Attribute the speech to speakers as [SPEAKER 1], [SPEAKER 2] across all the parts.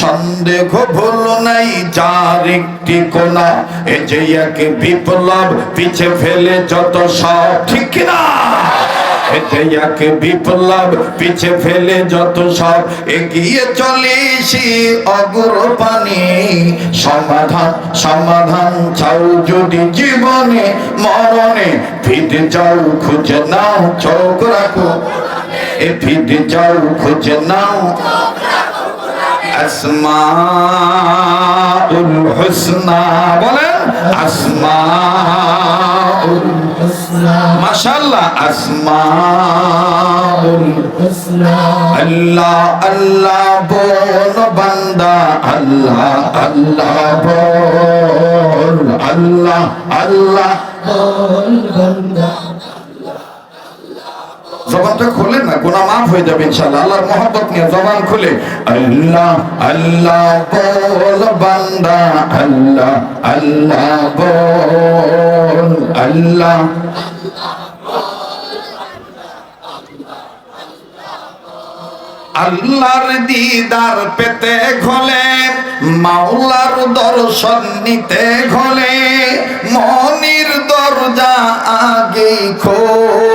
[SPEAKER 1] সন্দেহ ভুল নাই, যার একটি কোনা, এ যে এক বিপ্লব পিছে ফেলে যত সব, ঠিক না এ যে এক বিপ্লব পিছে ফেলে যত সব, এগিয়ে চলেছি অগ্রপানি সমাধান সমাধান চাও যদি জীবনে, মরণে, ফিরে যাও, খুঁজে নাও, চোখ রাখো। ফিরে যাও, খুঁজে নাও। আসমাউল হুসনা, বলেন, আসমাউল মাশাআল্লাহ, আসমাউল আল্লাহ আল্লাহ বল, বান্দা, আল্লাহ আল্লাহ বল, আল্লাহ আল্লাহ জবানটা খুলে না, গুনাহ মাফ হয়ে যাবে ইনশাআল্লাহ। আল্লাহর মহব্বত নিয়ে জবান খুলে, আল্লাহ আল্লাহ বল বান্দা, আল্লাহ আল্লাহ বল, আল্লাহ। আল্লাহর দিদার পেতে ঘলে, মাওলার দর্শন নিতে ঘলে, মনির দরজা আগে খোল।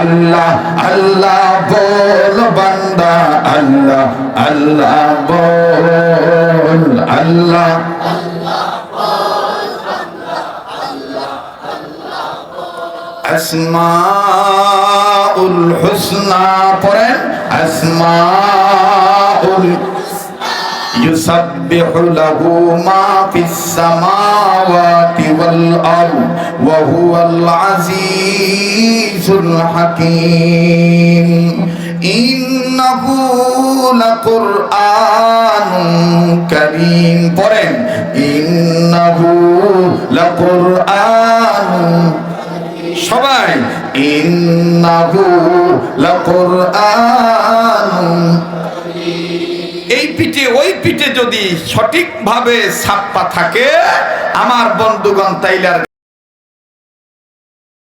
[SPEAKER 1] আল্লাহ আল্লাহ বল বান্দা আল্লাহ আল্লাহ বল আল্লাহ। আসমাউল হুসনা পড়েন আসমাউল يسبح له ما في السماوات والأرض وهو العزيز الحكيم إنه لقرآن كريم পড়েন إنه لقرآن সবাই ইন্নাহু লাকুরআন এই পিঠে ওই পিঠে যদি সঠিকভাবে ছাপ্পা থাকে আমার বন্ধুগণ তাইলার